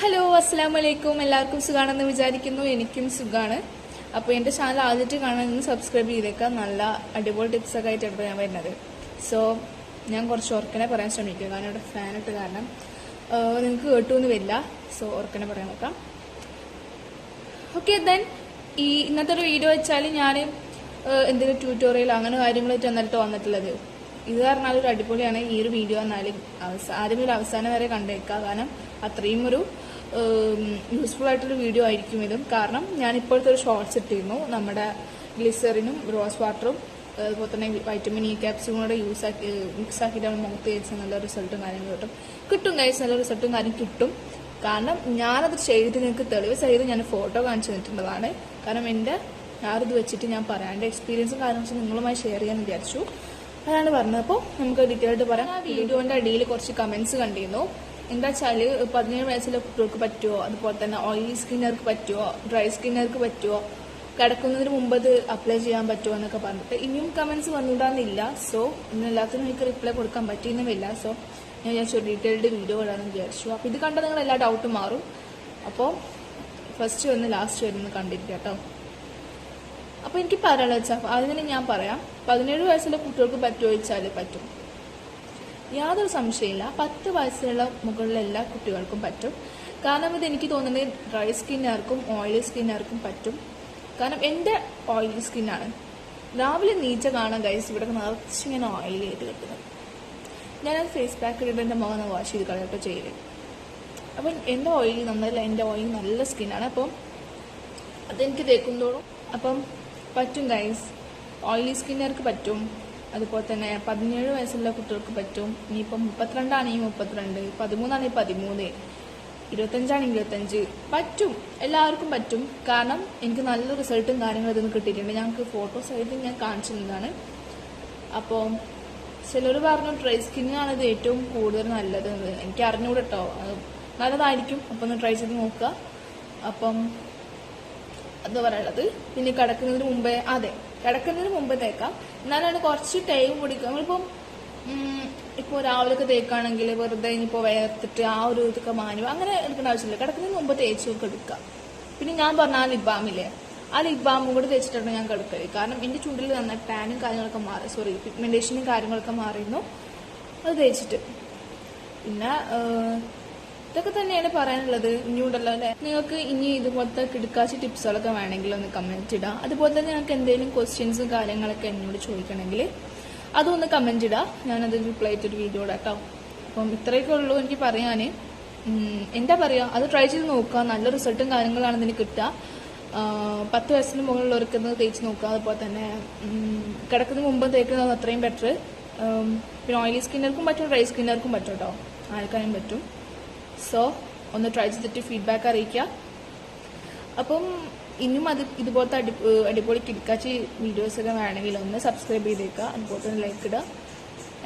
Hello അസ്സാം വലൈക്കും എല്ലാവർക്കും സുഖാണെന്ന് വിചാരിക്കുന്നു. എനിക്കും സുഖമാണ് അപ്പോൾ എന്റെ ചാനൽ ആദ്യമായിട്ട് കാണാൻ സബ്സ്ക്രൈബ് ചെയ്തേക്കാം. നല്ല അടിപൊളി ടിപ്സ് ഒക്കെ ആയിട്ടാണ് ഞാൻ വരുന്നത്. സോ ഞാൻ കുറച്ച് ഓർക്കനെ പറയാൻ ശ്രമിക്കും. കാരണം ഇവിടെ ഫാനിട്ട് കാരണം. നിങ്ങൾക്ക് കേട്ടുമെന്ന് വരില്ല. സോ ഓർക്കനെ പറയാൻ നോക്കാം. ഓക്കെ ദെൻ ഈ ഇന്നത്തെ ഒരു വീഡിയോ വെച്ചാൽ ഞാൻ എന്തെങ്കിലും ട്യൂട്ടോറിയൽ അങ്ങനെ കാര്യങ്ങളായിട്ട് എന്നിട്ട് വന്നിട്ടുള്ളത്. ഇത് പറഞ്ഞാൽ ഒരു അടിപൊളിയാണ്. ഈ ഒരു വീഡിയോ എന്നാൽ ആദ്യം ഒരു അവസാനം വരെ കണ്ടേക്കുക കാരണം അത്രയും ഒരു യൂസ്ഫുൾ ആയിട്ടുള്ള വീഡിയോ ആയിരിക്കും ഇതും. കാരണം ഞാൻ ഇപ്പോഴത്തെ ഒരു ഷോർട്സ് ഇട്ടിരുന്നു. നമ്മുടെ ഗ്ലിസറിനും റോസ് വാട്ടറും അതുപോലെ തന്നെ വൈറ്റമിൻ ഇ ക്യാപ്സും കൂടെ യൂസ് ആക്കി മിക്സ് ആക്കിയിട്ട് നമ്മൾ മുഖത്ത് തേച്ച് നല്ല റിസൾട്ടും കാര്യങ്ങളും കിട്ടും. കിട്ടും കഴിച്ച് നല്ല റിസൾട്ടും കാര്യം കിട്ടും. കാരണം ഞാനത് ചെയ്തിട്ട് നിങ്ങൾക്ക് തെളിവ് ചെയ്ത് ഞാൻ ഫോട്ടോ കാണിച്ചു തന്നിട്ടുള്ളതാണ്. കാരണം എന്റെ ഞാനത് വെച്ചിട്ട് ഞാൻ പറയാം. എന്റെ എക്സ്പീരിയൻസും കാര്യങ്ങളും നിങ്ങളുമായി ഷെയർ ചെയ്യാൻ വിചാരിച്ചു. അതാണ് പറഞ്ഞത്. അപ്പോൾ നമുക്ക് ഡീറ്റെയിൽ ആയിട്ട് പറയാം. ആ വീഡിയോന്റെ അടിയിൽ കുറച്ച് കമൻസ് കണ്ടിരുന്നു. എന്താ വെച്ചാൽ പതിനേഴ് വയസ്സിലെ കുട്ടികൾക്ക് പറ്റുമോ അതുപോലെ തന്നെ ഓയിലി സ്കിന്നർക്ക് പറ്റുമോ ഡ്രൈ സ്കിന്നർക്ക് പറ്റുമോ കിടക്കുന്നതിന് മുമ്പ് അത് അപ്ലൈ ചെയ്യാൻ പറ്റുമോ എന്നൊക്കെ പറഞ്ഞിട്ട് ഇനിയും കമൻസ് വന്നിടാന്നില്ല. സോ ഇന്ന് എല്ലാത്തിനും എനിക്ക് റിപ്ലൈ കൊടുക്കാൻ പറ്റിയെന്നുമില്ല. സോ ഞാൻ വിചാരിച്ചു ഡീറ്റെയിൽഡ് വീഡിയോ ഇടാമെന്ന് വിചാരിച്ചു. അപ്പോൾ ഇത് കണ്ടാൽ നിങ്ങൾ എല്ലാ ഡൗട്ടും മാറും. അപ്പോൾ ഫസ്റ്റ് വന്ന് ലാസ്റ്റ് വരുന്ന കണ്ടിരിക്കുക കേട്ടോ. അപ്പോൾ എനിക്ക് പറയാനുള്ളത് വെച്ചാൽ ആദ്യം തന്നെ ഞാൻ പറയാം. പതിനേഴ് വയസ്സിലെ കുട്ടികൾക്ക് പറ്റുമോ ചോദിച്ചാലേ പറ്റും. യാതൊരു സംശയമില്ല പത്ത് വയസ്സിലുള്ള മുകളിലെ എല്ലാ കുട്ടികൾക്കും പറ്റും. കാരണം ഇത് എനിക്ക് തോന്നുന്നത് ഡ്രൈ സ്കിന്നുകാർക്കും ഓയിലി സ്കിന്നുകാർക്കും പറ്റും. കാരണം എന്റെ ഓയിലി സ്കിന്നാണ്. രാവിലെ നീച്ച കാണാൻ ഗൈസ് ഇവിടെ നിറച്ചിങ്ങനെ ഓയിലി ആയിട്ട് കിട്ടുന്നത് ഞാനത് ഫേസ് പാക്ക് ഇട്ടിട്ട് എന്റെ മുഖം വാഷ് ചെയ്ത് കളയൊക്കെ ചെയ്യൽ. അപ്പം എന്റെ ഓയിൽ നന്നല്ല എന്റെ ഓയിൽ നല്ല സ്കിന്നാണ്. അപ്പം അതെനിക്ക് തേക്കുന്തോറും അപ്പം പറ്റും ഗൈസ് ഓയിലി സ്കിന്നുകാർക്ക് പറ്റും. അതുപോലെ തന്നെ പതിനേഴ് വയസ്സുള്ള കുട്ടികൾക്ക് പറ്റും. ഇനിയിപ്പം മുപ്പത്തിരണ്ടാണെങ്കിൽ മുപ്പത്തിരണ്ട് പതിമൂന്നാണെങ്കിൽ പതിമൂന്ന് ഇരുപത്തഞ്ചാണെങ്കിൽ ഇരുപത്തഞ്ച്. പറ്റും. എല്ലാവർക്കും പറ്റും. കാരണം എനിക്ക് നല്ല റിസൾട്ടും കാര്യങ്ങളും ഇതൊന്നും കിട്ടിയിട്ടുണ്ട് ഞങ്ങൾക്ക് ഫോട്ടോ ആയിട്ട് ഞാൻ കാണിച്ചിരുന്നതാണ്. അപ്പോൾ ചിലർ പറഞ്ഞു ട്രൈ സ്കിന്നാണ് ഇത് ഏറ്റവും കൂടുതൽ നല്ലത് എനിക്ക് അറിഞ്ഞൂടെ കേട്ടോ നല്ലതായിരിക്കും. അപ്പം ഒന്ന് ട്രൈ ചെയ്ത് നോക്കുക. അപ്പം എന്താ പറയുന്നത് പിന്നെ കിടക്കുന്നതിന് മുമ്പേ അതെ കിടക്കുന്നതിന് മുമ്പേ തേക്കാം. എന്നാലാണ് കുറച്ച് ടൈം പിടിക്കുക നമ്മളിപ്പം ഇപ്പൊ രാവിലെ രാവിലെയൊക്കെ തേക്കാണെങ്കിൽ വെറുതെ ഇനിയിപ്പോ വേർത്തിട്ട് ആ ഒരു ഇതൊക്കെ മാനുക അങ്ങനെ എടുക്കേണ്ട ആവശ്യമില്ല. കിടക്കുന്നതിന് മുമ്പ് തേച്ചൊക്കെ എടുക്കുക പിന്നെ ഞാൻ പറഞ്ഞ ആ ലിബാമില്ലേ ആ ലിബാമും കൂടെ തേച്ചിട്ടാണ് ഞാൻ കിടക്കൽ. കാരണം എന്റെ ചുണ്ടിൽ നന്നായി ടാനും കാര്യങ്ങളൊക്കെ മാറി സോറി പിഗ്മെന്റേഷനും കാര്യങ്ങളൊക്കെ മാറിയിരുന്നു. അത് തേച്ചിട്ട്. പിന്നെ ഇതൊക്കെ തന്നെയാണ് പറയാനുള്ളത് ഇനിയുണ്ടല്ലോ അല്ലെ? നിങ്ങൾക്ക് ഇനി ഇതുപോലത്തെ കിടക്കാച്ചി ടിപ്സുകളൊക്കെ വേണമെങ്കിൽ ഒന്ന് കമന്റ് ഇടാ. അതുപോലെ തന്നെ നിങ്ങൾക്ക് എന്തെങ്കിലും ക്വസ്റ്റ്യൻസും കാര്യങ്ങളൊക്കെ എന്നോട് ചോദിക്കണമെങ്കിൽ അതൊന്ന് കമന്റ് ഇടാ. ഞാനത് റിപ്ലൈ ചെയ്തൊരു വീഡിയോ ഇടാം അപ്പം ഇത്രയൊക്കെ ഉള്ളൂ എനിക്ക് പറയാൻ എന്താ പറയുക അത് ട്രൈ ചെയ്ത് നോക്കുക. നല്ല റിസൾട്ടും കാര്യങ്ങളാണ് ഇതിന് കിട്ടുക. പത്ത് വയസ്സിന് മുകളിലുള്ളവർക്ക് തേച്ച് നോക്കുക. അതുപോലെ തന്നെ കിടക്കുന്ന മുമ്പ് തേക്കുന്നത് അത്രയും ബെറ്റർ പിന്നെ ഓയിലി സ്കിന്നർക്കും പറ്റും ഡ്രൈ സ്കിന്നർക്കും പറ്റും കേട്ടോ ആൾക്കാരും പറ്റും. സോ ഒന്ന് ട്രൈ ചെയ്തിട്ട് ഫീഡ്ബാക്ക് അറിയിക്കുക. അപ്പം ഇനിയും അത് ഇതുപോലത്തെ അടി അടിപൊളി കിടക്കാച്ചി വീഡിയോസ് ഒക്കെ വേണമെങ്കിൽ ഒന്ന് സബ്സ്ക്രൈബ് ചെയ്തേക്കുക. അതുപോലെ തന്നെ ലൈക്ക് ഇടുക.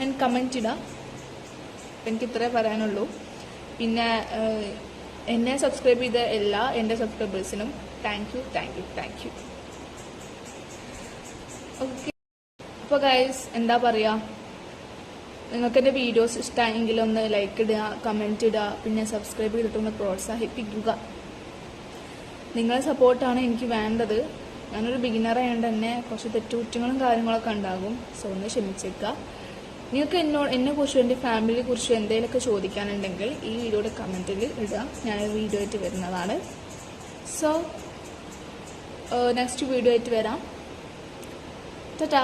ആൻഡ് കമന്റ് ഇടുക. എനിക്ക് ഇത്രേ പറയാനുള്ളൂ. പിന്നെ എന്നെ സബ്സ്ക്രൈബ് ചെയ്ത എല്ലാ എന്റെ സബ്സ്ക്രൈബേഴ്സിനും thank you thank you thank you okay അപ്പോൾ ഗൈസ് എന്താ പറയുക നിങ്ങൾക്ക് എന്റെ വീഡിയോസ് ഇഷ്ടമായെങ്കിൽ ഒന്ന് ലൈക്ക് ഇടുക കമന്റ് ഇടുക പിന്നെ സബ്സ്ക്രൈബ് ചെയ്തിട്ടൊന്ന് പ്രോത്സാഹിപ്പിക്കുക. നിങ്ങളുടെ സപ്പോർട്ടാണ് എനിക്ക് വേണ്ടത്. ഞാനൊരു ബിഗിനർ ആയതുകൊണ്ട് തന്നെ കുറച്ച് തെറ്റുകുറ്റങ്ങളും കാര്യങ്ങളൊക്കെ ഉണ്ടാകും. സോ ഒന്ന് ക്ഷമിച്ചേക്കുക. നിങ്ങൾക്ക് എന്നോട് എന്നെ കുറിച്ചും എന്റെ ഫാമിലിയെ കുറിച്ചും എന്തെങ്കിലുമൊക്കെ ചോദിക്കാനുണ്ടെങ്കിൽ ഈ വീഡിയോയുടെ കമന്റിൽ ഇടുക. ഞാൻ വീഡിയോ ആയിട്ട് വരുന്നതാണ്. സോ നെക്സ്റ്റ് വീഡിയോ ആയിട്ട് വരാം. ടാറ്റാ